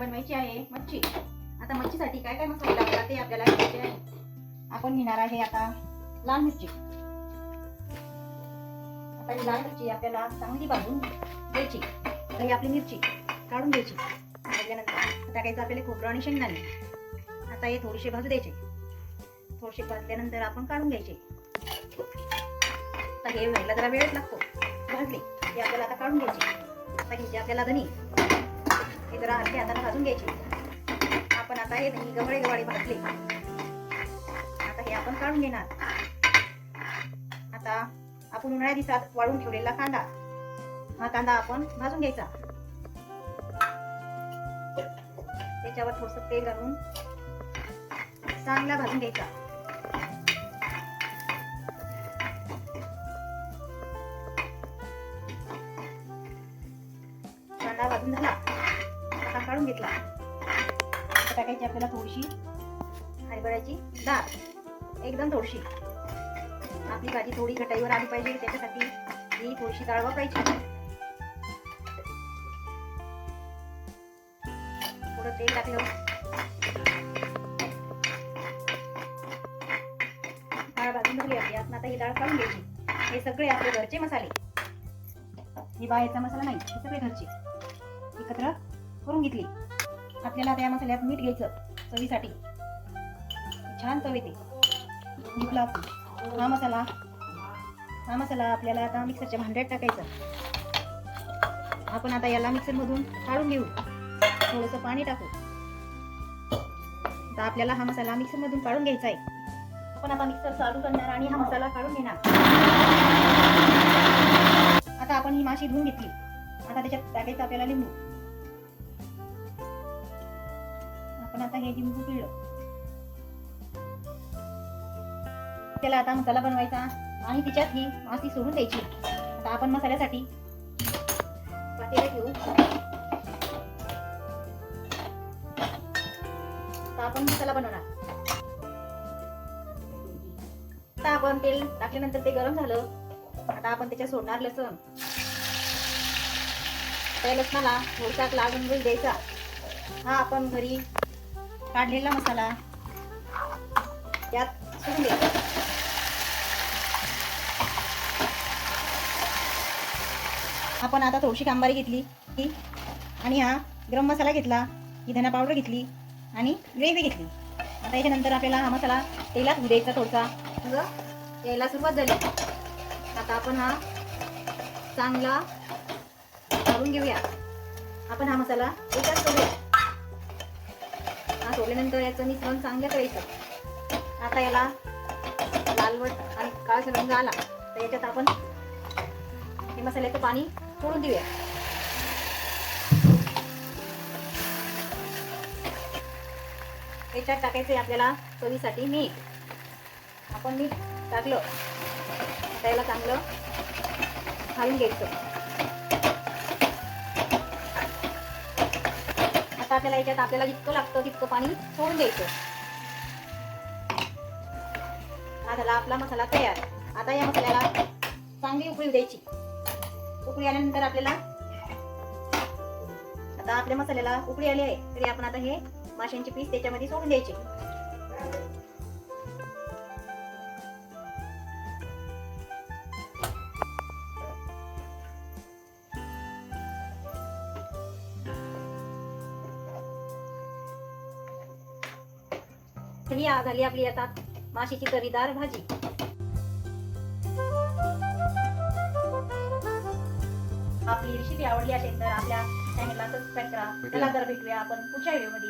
बनवायची आहे मच्छी. आता मच्छीसाठी काय काय मसाला लागला ते आपल्याला घ्यायचे आहे. आपण घेणार आहे आता लाल मिरची. आता ही लाल मिरची आपल्याला चांगली भाजून घ्यायची. तर ही आपली मिरची काढून घ्यायची. भाजल्यानंतर आता टाकायचं आपल्याला खोबरं आणि शेंगदाणे. आता हे थोडेसे भाजू द्यायचे. थोडेसे भाजल्यानंतर आपण काढून घ्यायचे. आता हे व्हायला जरा वेळच लागतो. भाजले ते आपल्याला आता काढून घ्यायचे. आता घ्यायचे आपल्याला धनी जरा हलके हाताने भाजून घ्यायचे. आपण आता हे गवळे गवळे भाजले. आता हे आपण काढून घेणार. आता आपण उन्हाळ्या दिवसात वाळून ठेवलेला कांदा. हा कांदा आपण भाजून घ्यायचा. त्याच्यावर थोडस तेल घालून चांगला भाजून घ्यायचा. कांदा भाजून झाला. काढून घेतला. आता टाकायची आपल्याला थोडीशी हरभऱ्याची डाळ. एकदम थोडीशी. आपली भाजी थोडी घटाईवर आली पाहिजे त्याच्यासाठी ही थोडीशी डाळ वापरायची. थोडं तेल टाकलं. डाळ भाजून झाली आपली. आपण आता ही डाळ काढून घ्यायची. हे सगळे आपले घरचे मसाले. हे बाहेरचा मसाला नाही हे सगळे घरचे. एकत्र करून घेतली. आपल्याला त्या मसाल्यात मीठ घ्यायचं चवीसाठी. छान चव येते. घेतला हा मसाला हा मसाला आपल्याला आता मिक्सरच्या भांड्यात टाकायचा. आपण आता याला मिक्सरमधून काढून घेऊ. थोडंसं पाणी टाकू. आता आपल्याला हा मसाला मिक्सरमधून काढून घ्यायचा आहे. आपण आता मिक्सर चालू करणार आणि हा मसाला काढून घेणार. आता आपण ही माशी धुवून घेतली. आता त्याच्यात टाकायचं आपल्याला लिंबू. आपण आता हे लिंबू पिळलं. त्याला आता मसाला बनवायचा आणि तिच्यात ही माती सोडून द्यायची. आता आपण मसाल्यासाठी पातेला घेऊ. आता आपण मसाला बनवणार. आता आपण तेल टाकल्यानंतर ते गरम झालं. आता आपण त्याच्यात सोडणार लसूण. त्या लसणाला थोडसा लागून द्यायचा. हा आपण घरी काढलेला मसाला. त्यात सोडून द्यायचा आपण आता थोडीशी कांबारी घेतली की आणि हा गरम मसाला घेतला ही धना पावडर घेतली आणि ग्रेव्ही घेतली. आता याच्यानंतर आपल्याला हा मसाला तेलात द्यायचा थोडसा. मग यायला सुरुवात झाली. आता आपण हा चांगला काढून घेऊया. आपण हा मसाला एकाच करूया हा सोडल्यानंतर याचं मिश्रण चांगलं करायचं. आता याला लालवट आणि काळसर रंग आला तर याच्यात आपण हे मसाल्याचं पाणी सोडून देऊया. याच्यात टाकायचं आहे आपल्याला चवीसाठी मीठ. आपण मीठ टाकलं आता याला चांगलं घालून घ्यायचं. आता आपल्याला याच्यात आपल्याला जितकं लागतं तितकं पाणी सोडून द्यायचं. हा झाला आपला मसाला तयार. आता या मसाल्याला चांगली उकळी द्यायची. उकळी आल्यानंतर आपल्याला आता आपल्या मसाल्याला उकळी आली आहे तरी आपण आता हे माशांचे पीस त्याच्यामध्ये सोडून द्यायचे. ही आ- झाली आपली आता माशीची तरीदार भाजी. आपली रेसिपी आवडली असेल तर आपल्या चॅनलला सबस्क्राईब करा. चला तर भेटूया आपण पुढच्या व्हिडिओमध्ये